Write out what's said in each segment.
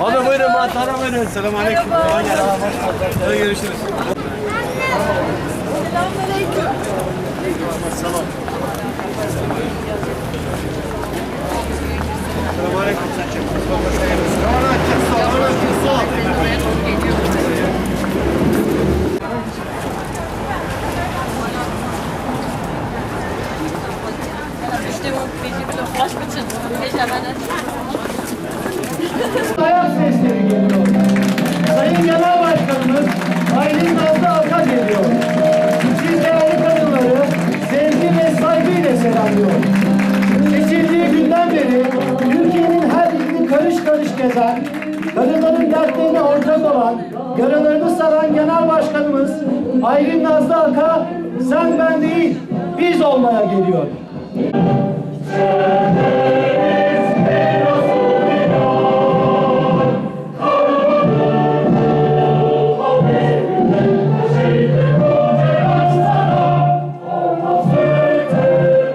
Abi buyurun mantara buyurun. Selam aleyküm. Hadi görüşürüz. Selam. Aleyküm. Stimmung, dertlerine ortak olan, yaralarını saran Genel Başkanımız Aylin Nazlı Alkan sen ben değil biz olmaya geliyor.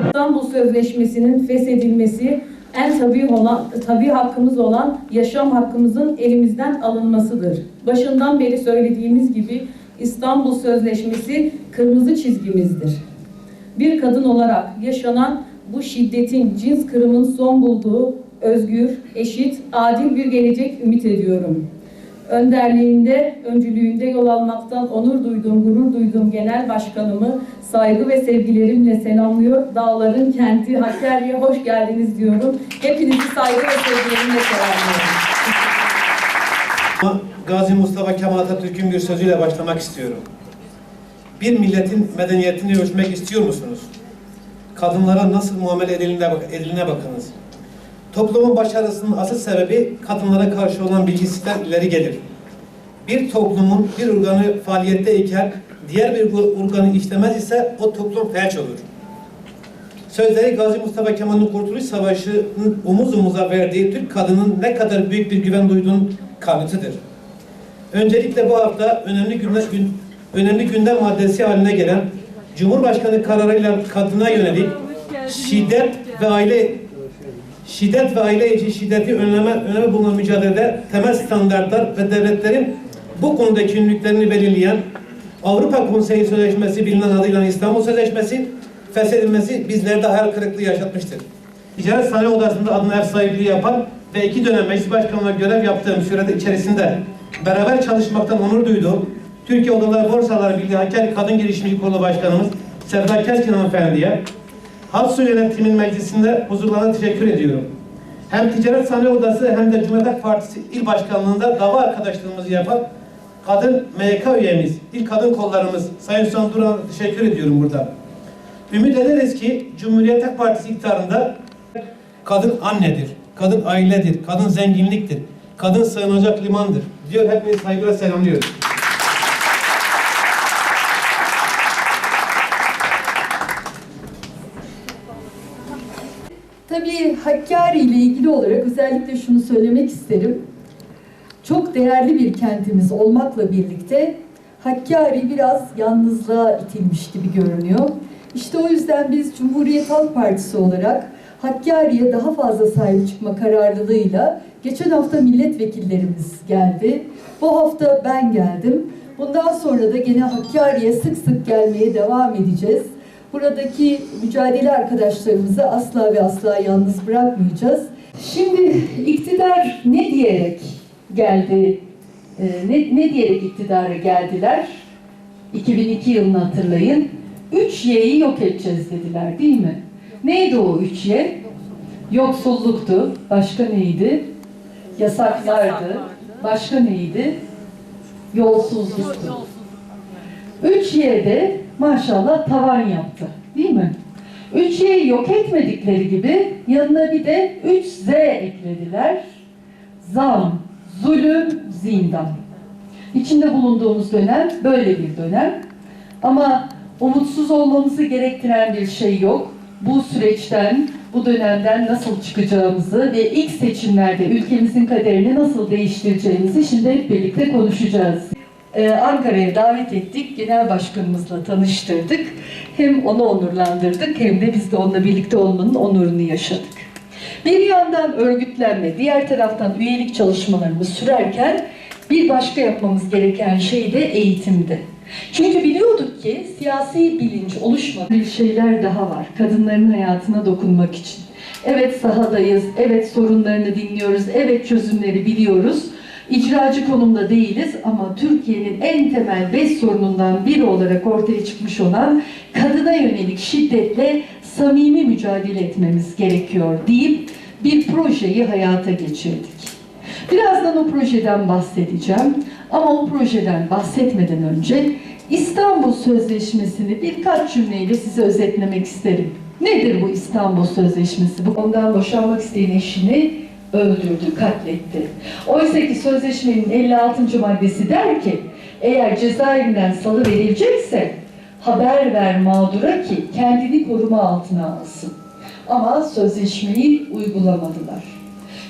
İstanbul Sözleşmesi'nin feshedilmesi en tabii olan tabii hakkımız olan yaşam hakkımızın elimizden alınmasıdır. Başından beri söylediğimiz gibi İstanbul Sözleşmesi kırmızı çizgimizdir. Bir kadın olarak yaşanan bu şiddetin, cins kırımın son bulduğu özgür, eşit, adil bir gelecek ümit ediyorum. Önderliğinde, öncülüğünde yol almaktan onur duyduğum, gurur duyduğum genel başkanımı saygı ve sevgilerimle selamlıyor. Dağların kenti Hakkari'ye hoş geldiniz diyorum. Hepinizi saygı ve sevgilerimle selamlıyorum. Gazi Mustafa Kemal Atatürk'ün bir sözüyle başlamak istiyorum. Bir milletin medeniyetini ölçmek istiyor musunuz? Kadınlara nasıl muamele ediline, bak ediline bakınız. Toplumun başarısının asıl sebebi kadınlara karşı olan bilgisizlikten ileri gelir. Bir toplumun bir organı faaliyetteyken diğer bir organı işlemez ise o toplum felç olur. Sözleri Gazi Mustafa Kemal'in Kurtuluş Savaşı'nın omuz omuza verdiği Türk kadının ne kadar büyük bir güven duyduğunun kanıtıdır. Öncelikle bu hafta önemli gündem, gün, önemli gündem maddesi haline gelen Cumhurbaşkanı kararıyla kadına yönelik şiddet ve aile şiddet ve aile içi şiddeti önleme, önleme bulunan mücadelede temel standartlar ve devletlerin bu konuda yükümlülüklerini belirleyen Avrupa Konseyi Sözleşmesi bilinen adıyla İstanbul Sözleşmesi feshedilmesi bizlerde hayal kırıklığı yaşatmıştır. Ticaret Sanayi Odası'nda adına ev sahipliği yapan ve iki dönem meclis başkanlığı görev yaptığım sürede içerisinde beraber çalışmaktan onur duyduğum Türkiye Odalar Borsalar Birliği Hakkari Kadın Girişimci Kurulu Başkanımız Sevda Keskin Hanımefendi'ye Halk Yönetimi'nin meclisinde huzurlarına teşekkür ediyorum. Hem Ticaret Sanayi Odası hem de Cumhuriyet Partisi il başkanlığında dava arkadaşlığımızı yapan kadın MYK üyemiz, il kadın kollarımız Sayın Hüsam Duran'a teşekkür ediyorum burada. Ümit ederiz ki Cumhuriyet Halk Partisi iktidarında kadın annedir, kadın ailedir, kadın zenginliktir, kadın sığınacak limandır diyor. Hepinizi saygıyla selamlıyorum. Tabii Hakkari ile ilgili olarak özellikle şunu söylemek isterim. Çok değerli bir kentimiz olmakla birlikte Hakkari biraz yalnızlığa itilmiş gibi görünüyor. İşte o yüzden biz Cumhuriyet Halk Partisi olarak Hakkari'ye daha fazla sahip çıkma kararlılığıyla geçen hafta milletvekillerimiz geldi. Bu hafta ben geldim. Bundan sonra da gene Hakkari'ye sık sık gelmeye devam edeceğiz. Buradaki mücadele arkadaşlarımızı asla ve asla yalnız bırakmayacağız. Şimdi iktidar ne diyerek geldi, e, ne, ne diyerek iktidara geldiler? 2002 yılını hatırlayın. 3 Y'yi yok edeceğiz dediler değil mi? Neydi o 3 Y? Yoksulluktu. Başka neydi? Yasaklardı. Başka neydi? Yolsuzluktu. 3 Y'de maşallah tavan yaptı. Değil mi? 3 Y'yi yok etmedikleri gibi yanına bir de 3 Z eklediler. Zam, zulüm, zindan. İçinde bulunduğumuz dönem böyle bir dönem. Ama umutsuz olmamızı gerektiren bir şey yok. Bu süreçten, bu dönemden nasıl çıkacağımızı ve ilk seçimlerde ülkemizin kaderini nasıl değiştireceğimizi şimdi hep birlikte konuşacağız. Ee, Ankara'ya davet ettik, genel başkanımızla tanıştırdık. Hem onu onurlandırdık hem de biz de onunla birlikte olmanın onurunu yaşadık. Bir yandan örgütlenme, diğer taraftan üyelik çalışmalarımız sürerken bir başka yapmamız gereken şey de eğitimdi. Çünkü biliyorduk ki siyasi bilinç oluşmadı. Bir şeyler daha var kadınların hayatına dokunmak için. Evet sahadayız, evet sorunlarını dinliyoruz, evet çözümleri biliyoruz. İcracı konumda değiliz ama Türkiye'nin en temel beş sorunundan biri olarak ortaya çıkmış olan kadına yönelik şiddetle samimi mücadele etmemiz gerekiyor deyip bir projeyi hayata geçirdik. Birazdan o projeden bahsedeceğim ama o projeden bahsetmeden önce İstanbul Sözleşmesi'ni birkaç cümleyle size özetlemek isterim. Nedir bu İstanbul Sözleşmesi? Ondan boşanmak isteyen eşini öldürdü, katletti. Oysa ki sözleşmenin 56. maddesi der ki eğer cezaevinden salı verilecekse haber ver mağdura ki kendini koruma altına alsın. Ama sözleşmeyi uygulamadılar.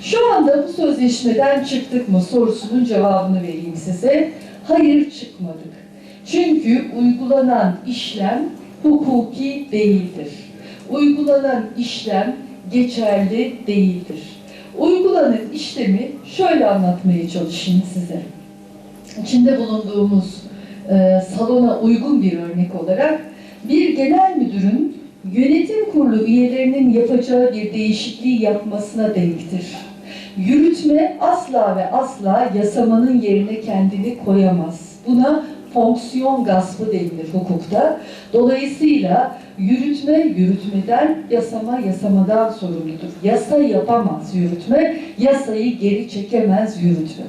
Şu anda bu sözleşmeden çıktık mı sorusunun cevabını vereyim size. Hayır çıkmadık. Çünkü uygulanan işlem hukuki değildir. Uygulanan işlem geçerli değildir. Uygulanan işlemi şöyle anlatmaya çalışayım size. İçinde bulunduğumuz e, salona uygun bir örnek olarak bir genel müdürün yönetim kurulu üyelerinin yapacağı bir değişikliği yapmasına denktir. Yürütme asla ve asla yasamanın yerine kendini koyamaz. Buna fonksiyon gaspı denilir hukukta. Dolayısıyla yürütme yürütmeden, yasama yasamadan sorumludur. Yasa yapamaz yürütme, yasayı geri çekemez yürütme.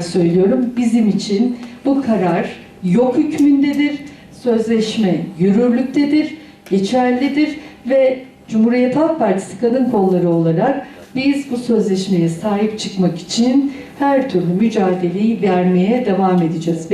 Söylüyorum bizim için bu karar yok hükmündedir, sözleşme yürürlüktedir, geçerlidir ve Cumhuriyet Halk Partisi kadın kolları olarak biz bu sözleşmeye sahip çıkmak için her türlü mücadeleyi vermeye devam edeceğiz.